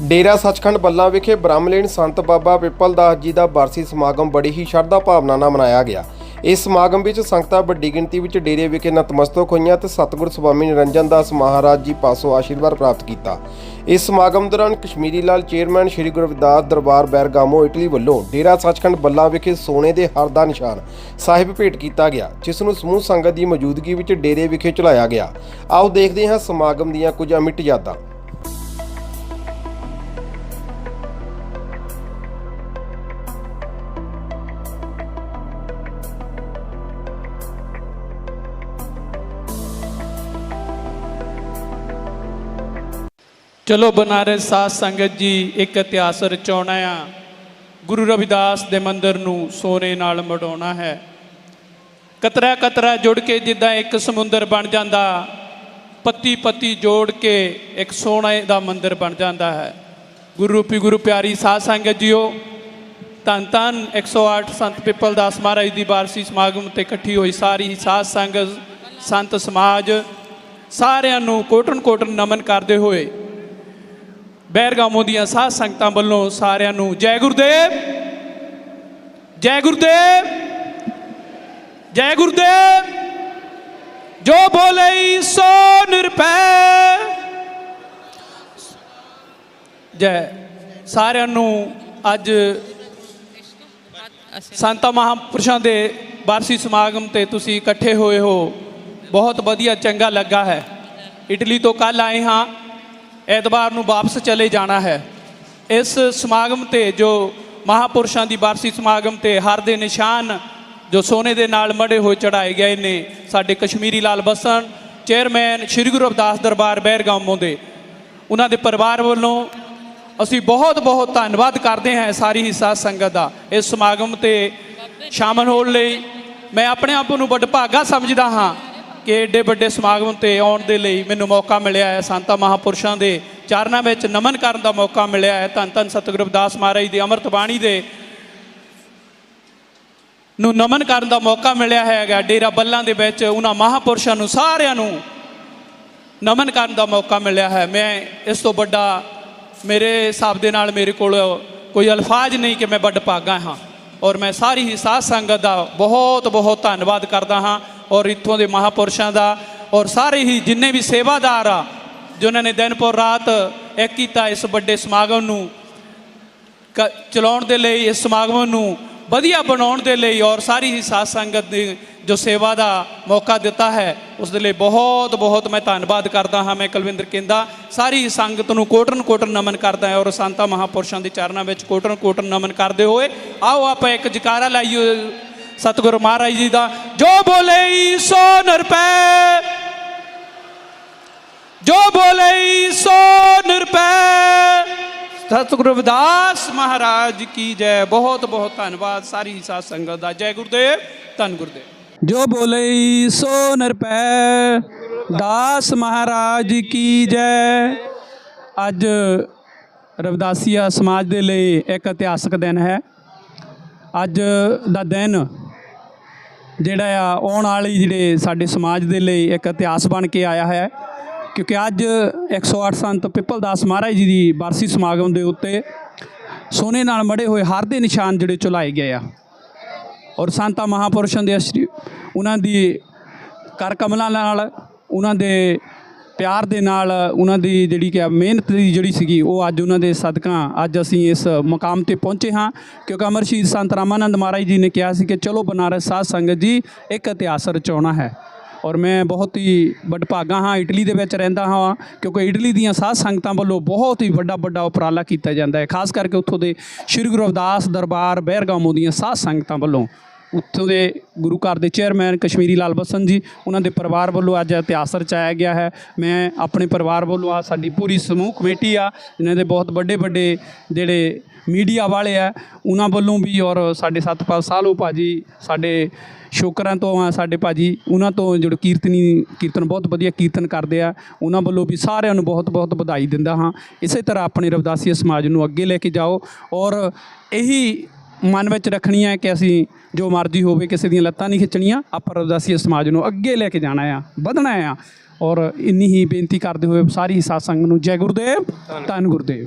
ਡੇਰਾ ਸੱਚਖੰਡ ਬੱਲਾ ਵਿਖੇ ਬ੍ਰਹਮਲੀਨ ਸੰਤ ਬਾਬਾ ਪਿੱਪਲ ਦਾਸ ਜੀ ਦਾ ਵਾਰਸੀ ਸਮਾਗਮ ਬੜੀ ਹੀ ਸ਼ਰਧਾ ਭਾਵਨਾ ਨਾਲ ਮਨਾਇਆ ਗਿਆ। ਇਸ ਸਮਾਗਮ ਵਿੱਚ ਸੰਗਤਾਂ ਵੱਡੀ ਗਿਣਤੀ ਵਿੱਚ ਡੇਰੇ ਵਿਖੇ ਨਤਮਸਤਕ ਹੋਈਆਂ ਤੇ ਸਤਿਗੁਰ ਸਵਾਮੀ ਨਿਰੰਜਨ ਦਾਸ ਮਹਾਰਾਜ ਜੀ ਪਾਸੋਂ ਆਸ਼ੀਰਵਾਦ ਪ੍ਰਾਪਤ ਕੀਤਾ। ਇਸ ਸਮਾਗਮ ਦੌਰਾਨ Kashmiri Lal chairman Shri Guru Ravidas Darbar Bergamo, Italy ਵੱਲੋਂ ਡੇਰਾ ਸੱਚਖੰਡ ਬੱਲਾ ਵਿਖੇ ਸੋਨੇ ਦੇ ਹਰ ਦਾ ਨਿਸ਼ਾਨ ਸਾਹਿਬ ਭੇਟ ਕੀਤਾ ਗਿਆ, ਜਿਸ ਨੂੰ ਸਮੂਹ ਸੰਗਤ ਦੀ ਮੌਜੂਦਗੀ ਵਿੱਚ ਡੇਰੇ ਵਿਖੇ ਚਲਾਇਆ ਗਿਆ। ਆਓ ਦੇਖਦੇ ਹਾਂ ਸਮਾਗਮ ਦੀਆਂ ਕੁਝ ਅਮਿੱਟ ਯਾਦਾਂ। ਚਲੋ ਬਨਾਰਸ ਸਾਧ ਸੰਗਤ ਜੀ, ਇੱਕ ਇਤਿਹਾਸ ਰਚਾਉਣਾ ਆ। ਗੁਰੂ ਰਵਿਦਾਸ ਦੇ ਮੰਦਰ ਨੂੰ ਸੋਨੇ ਨਾਲ ਮੜਾਉਣਾ ਹੈ। ਕਤਰਾ ਕਤਰਾ ਜੁੜ ਕੇ ਜਿੱਦਾਂ ਇੱਕ ਸਮੁੰਦਰ ਬਣ ਜਾਂਦਾ, ਪੱਤੀ ਪੱਤੀ ਜੋੜ ਕੇ ਇੱਕ ਸੋਨੇ ਦਾ ਮੰਦਰ ਬਣ ਜਾਂਦਾ ਹੈ। ਗੁਰੂ ਰੂਪੀ ਗੁਰੂ ਪਿਆਰੀ ਸਾਧ ਸੰਗਤ ਜੀਓ, ਧੰਨ ਧੰਨ 108 ਸੰਤ ਪਿੱਪਲ ਦਾਸ ਮਹਾਰਾਜ ਦੀ ਬਾਰਸੀ ਸਮਾਗਮ ਤੇ ਇਕੱਠੀ ਹੋਈ ਸਾਰੀ ਸਾਧ ਸੰਗਤ, ਸੰਤ ਸਮਾਜ, ਸਾਰਿਆਂ ਨੂੰ ਕੋਟਨ ਕੋਟਨ ਨਮਨ ਕਰਦੇ ਹੋਏ ਬੈਰਗਾਮੋ ਦੀਆਂ ਸਾਧ ਸੰਗਤਾਂ ਵੱਲੋਂ ਸਾਰਿਆਂ ਨੂੰ ਜੈ ਗੁਰਦੇਵ ਜੈ ਗੁਰਦੇਵ ਜੈ ਗੁਰਦੇਵ, ਜੋ ਬੋਲੇ ਸੋ ਨਿਰਭੈ। ਜੈ, ਸਾਰਿਆਂ ਨੂੰ ਅੱਜ ਸੰਤਾ ਮਹਾਂਪੁਰਸ਼ਾਂ ਦੇ ਵਾਰਸੀ ਸਮਾਗਮ ਤੇ ਤੁਸੀਂ ਇਕੱਠੇ ਹੋਏ ਹੋ। ਬਹੁਤ ਵਧੀਆ ਚੰਗਾ ਲੱਗਾ ਹੈ। ਇਟਲੀ ਤੋਂ ਕੱਲ ਆਏ ਹਾਂ। ਐਤਵਾਰ ਨੂੰ ਵਾਪਸ ਚਲੇ ਜਾਣਾ ਹੈ। ਇਸ ਸਮਾਗਮ ਤੇ ਜੋ ਮਹਾਪੁਰਸ਼ਾਂ ਦੀ ਵਾਰਸੀ ਸਮਾਗਮ ਤੇ ਹਰ ਦੇ ਨਿਸ਼ਾਨ ਜੋ ਸੋਨੇ ਦੇ ਨਾਲ ਮੜੇ ਹੋਏ ਚੜਾਏ ਗਏ ਨੇ, ਸਾਡੇ ਕਸ਼ਮੀਰੀ ਲਾਲ ਬਸਨ ਚੇਅਰਮੈਨ ਸ੍ਰੀ ਗੁਰੂ ਰਵਿਦਾਸ ਦਰਬਾਰ ਬਹਿਰਗਾਮੋਂ ਦੇ ਉਹਨਾਂ ਦੇ ਪਰਿਵਾਰ ਵੱਲੋਂ ਅਸੀਂ ਬਹੁਤ ਬਹੁਤ ਧੰਨਵਾਦ ਕਰਦੇ ਹਾਂ ਸਾਰੀ ਹਿੱਸਾ ਸੰਗਤ ਦਾ। ਇਸ ਸਮਾਗਮ ਤੇ ਸ਼ਾਮਲ ਹੋਣ ਲਈ ਮੈਂ ਆਪਣੇ ਆਪ ਨੂੰ ਵਡਭਾਗਾ ਸਮਝਦਾ ਹਾਂ। ਕਿ ਏਡੇ ਵੱਡੇ ਸਮਾਗਮ ਤੇ ਆਉਣ ਦੇ ਲਈ ਮੈਨੂੰ ਮੌਕਾ ਮਿਲਿਆ ਹੈ। ਸੰਤਾਂ ਮਹਾਪੁਰਸ਼ਾਂ ਦੇ ਚਰਨਾਂ ਵਿੱਚ ਨਮਨ ਕਰਨ ਦਾ ਮੌਕਾ ਮਿਲਿਆ ਹੈ। ਧੰਨ ਧੰਨ ਸਤਿਗੁਰੂ ਰਵਿਦਾਸ ਮਹਾਰਾਜ ਦੀ ਅੰਮ੍ਰਿਤ ਬਾਣੀ ਦੇ ਨੂੰ ਨਮਨ ਕਰਨ ਦਾ ਮੌਕਾ ਮਿਲਿਆ ਹੈਗਾ ਡੇਰਾ ਬੱਲਾਂ ਦੇ ਵਿੱਚ ਉਹਨਾਂ ਮਹਾਪੁਰਸ਼ਾਂ ਨੂੰ ਸਾਰਿਆਂ ਨੂੰ ਨਮਨ ਕਰਨ ਦਾ ਮੌਕਾ ਮਿਲਿਆ ਹੈ। ਮੈਂ ਇਸ ਤੋਂ ਵੱਡਾ ਮੇਰੇ ਹਿਸਾਬ ਦੇ ਨਾਲ ਮੇਰੇ ਕੋਲ ਕੋਈ ਅਲਫਾਜ਼ ਨਹੀਂ ਕਿ ਮੈਂ ਵੱਡ ਭਾਗਾ ਹਾਂ। ਔਰ ਮੈਂ ਸਾਰੀ ਹੀ ਸਾਧ ਸੰਗਤ ਦਾ ਬਹੁਤ ਬਹੁਤ ਧੰਨਵਾਦ ਕਰਦਾ ਹਾਂ। ਔਰ ਇੱਥੋਂ ਦੇ ਮਹਾਪੁਰਸ਼ਾਂ ਦਾ ਔਰ ਸਾਰੇ ਹੀ ਜਿੰਨੇ ਵੀ ਸੇਵਾਦਾਰ ਆ, ਜਿਨ੍ਹਾਂ ਨੇ ਦਿਨ ਪਰ ਰਾਤ ਇੱਕ ਕੀਤਾ ਇਸ ਵੱਡੇ ਸਮਾਗਮ ਨੂੰ, ਕ- ਚਲਾਉਣ ਦੇ ਲਈ, ਇਸ ਸਮਾਗਮ ਨੂੰ ਵਧੀਆ ਬਣਾਉਣ ਦੇ ਲਈ ਔਰ ਸਾਰੀ ਹੀ ਸਾਧ ਸੰਗਤ ਦੀ ਜੋ ਸੇਵਾ ਦਾ ਮੌਕਾ ਦਿੱਤਾ ਹੈ, ਉਸ ਦੇ ਲਈ ਬਹੁਤ ਬਹੁਤ ਮੈਂ ਧੰਨਵਾਦ ਕਰਦਾ ਹਾਂ। ਮੈਂ ਕੁਲਵਿੰਦਰ ਕਿੰਦਾ ਸਾਰੀ ਸੰਗਤ ਨੂੰ ਕੋਟਨ ਕੋਟਨ ਨਮਨ ਕਰਦਾ ਹਾਂ ਔਰ ਸੰਤਾਂ ਮਹਾਪੁਰਸ਼ਾਂ ਦੇ ਚਰਨਾਂ ਵਿੱਚ ਕੋਟਨ ਕੋਟਨ ਨਮਨ ਕਰਦੇ ਹੋਏ ਆਓ, ਆਪਾਂ ਇੱਕ ਜਕਾਰਾ ਲਾਈਏ। ਸਤਿਗੁਰੂ ਮਹਾਰਾਜ ਜੀ ਦਾ, ਜੋ ਬੋਲੇ ਸੋ ਨਿਰਪੈ ਜੋ ਬੋਲੇ ਸੋ ਨਿਰਪੈ ਸਤਿਗੁਰੂ ਰਵਿਦਾਸ ਮਹਾਰਾਜ ਕੀ ਜੈ। ਬਹੁਤ ਬਹੁਤ ਧੰਨਵਾਦ ਸਾਰੀ ਸਾਧ ਸੰਗਤ ਦਾ। ਜੈ ਗੁਰਦੇਵ, ਧੰਨ ਗੁਰਦੇਵ। ਜੋ ਬੋਲੇ ਸੋ ਨਿਰਪੈ ਦਾਸ ਮਹਾਰਾਜ ਕੀ ਜੈ। ਅੱਜ ਰਵਿਦਾਸੀਆ ਸਮਾਜ ਦੇ ਲਈ ਇੱਕ ਇਤਿਹਾਸਕ ਦਿਨ ਹੈ। ਅੱਜ ਦਾ ਦਿਨ ਜਿਹੜਾ ਆ, ਆਉਣ ਵਾਲੀ ਜਿਹੜੇ ਸਾਡੇ ਸਮਾਜ ਦੇ ਲਈ ਇੱਕ ਇਤਿਹਾਸ ਬਣ ਕੇ ਆਇਆ ਹੈ। ਕਿਉਂਕਿ ਅੱਜ 108 ਸੰਤ ਪਿੱਪਲ ਦਾਸ ਮਹਾਰਾਜ ਜੀ ਦੀ ਵਾਰਸੀ ਸਮਾਗਮ ਦੇ ਉੱਤੇ ਸੋਨੇ ਨਾਲ ਮੜੇ ਹੋਏ ਹਰ ਦੇ ਨਿਸ਼ਾਨ ਜਿਹੜੇ ਚੁਲਾਏ ਗਏ ਆ। ਔਰ ਸੰਤਾਂ ਮਹਾਪੁਰਸ਼ਾਂ ਦੇ ਅਸ਼ਰੀ ਉਹਨਾਂ ਦੀ ਕਰ ਕਮਲਾਂ ਨਾਲ ਉਹਨਾਂ ਦੇ ਪਿਆਰ ਦੇ ਨਾਲ ਉਹਨਾਂ ਦੀ ਜਿਹੜੀ ਕਿ ਮਿਹਨਤ ਦੀ ਜਿਹੜੀ ਸੀਗੀ, ਉਹ ਅੱਜ ਉਹਨਾਂ ਦੇ ਸਦਕਾ, ਅੱਜ ਅਸੀਂ ਇਸ ਮਕਾਮ ਤੇ ਪਹੁੰਚੇ ਹਾਂ। ਕਿਉਂਕਿ ਅਮਰ ਸ਼ਹੀਦ ਸੰਤ ਰਾਮਾਨੰਦ ਮਹਾਰਾਜ ਜੀ ਨੇ ਕਿਹਾ ਸੀ ਕਿ ਚਲੋ ਬਨਾਰਸ ਸਾਧ ਸੰਗਤ ਜੀ, ਇੱਕ ਇਤਿਹਾਸ ਰਚਾਉਣਾ ਹੈ। ਔਰ ਮੈਂ ਬਹੁਤ ਹੀ ਵਡਭਾਗਾ ਹਾਂ, ਇਟਲੀ ਦੇ ਵਿੱਚ ਰਹਿੰਦਾ ਹਾਂ। ਕਿਉਂਕਿ ਇਟਲੀ ਦੀਆਂ ਸਾਧ ਸੰਗਤਾਂ ਵੱਲੋਂ ਬਹੁਤ ਹੀ ਵੱਡਾ ਵੱਡਾ ਉਪਰਾਲਾ ਕੀਤਾ ਜਾਂਦਾ ਹੈ। ਖਾਸ ਕਰਕੇ ਉੱਥੋਂ ਦੇ ਸ੍ਰੀ ਗੁਰੂ ਅਵਦਾਸ ਦਰਬਾਰ, ਬਹਿਰਗਾਮੋ ਦੀਆਂ ਸਾਧ ਸੰਗਤਾਂ ਵੱਲੋਂ। ਉੱਥੋਂ ਦੇ ਗੁਰੂ ਘਰ ਦੇ ਚੇਅਰਮੈਨ ਕਸ਼ਮੀਰੀ ਲਾਲ ਬਸਨ ਜੀ, ਉਹਨਾਂ ਦੇ ਪਰਿਵਾਰ ਵੱਲੋਂ ਅੱਜ ਇਤਿਹਾਸ ਰਚਾਇਆ ਗਿਆ ਹੈ। ਮੈਂ ਆਪਣੇ ਪਰਿਵਾਰ ਵੱਲੋਂ ਆ ਸਾਡੀ ਪੂਰੀ ਸਮੂਹ ਕਮੇਟੀ ਆ, ਜਿਨ੍ਹਾਂ ਦੇ ਬਹੁਤ ਵੱਡੇ ਵੱਡੇ ਜਿਹੜੇ ਮੀਡੀਆ ਵਾਲੇ ਆ, ਉਹਨਾਂ ਵੱਲੋਂ ਵੀ ਔਰ ਸਾਡੇ ਸਤਪਾਲ ਸਾਲੋ ਭਾਜੀ ਸਾਡੇ ਸ਼ੋਕਰਾਂ ਤੋਂ ਆ, ਸਾਡੇ ਭਾਜੀ ਉਹਨਾਂ ਤੋਂ ਜਿਹੜੇ ਕੀਰਤਨੀ, ਕੀਰਤਨ ਬਹੁਤ ਵਧੀਆ ਕੀਰਤਨ ਕਰਦੇ ਆ, ਉਹਨਾਂ ਵੱਲੋਂ ਵੀ ਸਾਰਿਆਂ ਨੂੰ ਬਹੁਤ ਬਹੁਤ ਵਧਾਈ ਦਿੰਦਾ ਹਾਂ। ਇਸੇ ਤਰ੍ਹਾਂ ਆਪਣੇ ਰਵਿਦਾਸੀਆ ਸਮਾਜ ਨੂੰ ਅੱਗੇ ਲੈ ਕੇ ਜਾਓ ਔਰ ਇਹੀ ਮਨ ਵਿੱਚ ਰੱਖਣੀ ਹੈ ਕਿ ਅਸੀਂ ਜੋ ਮਰਜ਼ੀ ਹੋਵੇ, ਕਿਸੇ ਦੀਆਂ ਲੱਤਾਂ ਨਹੀਂ ਖਿੱਚਣੀਆਂ, ਆਪਾਂ ਰਵਿਦਾਸੀਆ ਸਮਾਜ ਨੂੰ ਅੱਗੇ ਲੈ ਕੇ ਜਾਣਾ ਆ, ਵਧਣਾ ਆ। ਔਰ ਇੰਨੀ ਹੀ ਬੇਨਤੀ ਕਰਦੇ ਹੋਏ ਸਾਰੀ ਸਾਧ ਸੰਗਤ ਨੂੰ ਜੈ ਗੁਰਦੇਵ, ਧੰਨ ਗੁਰਦੇਵ।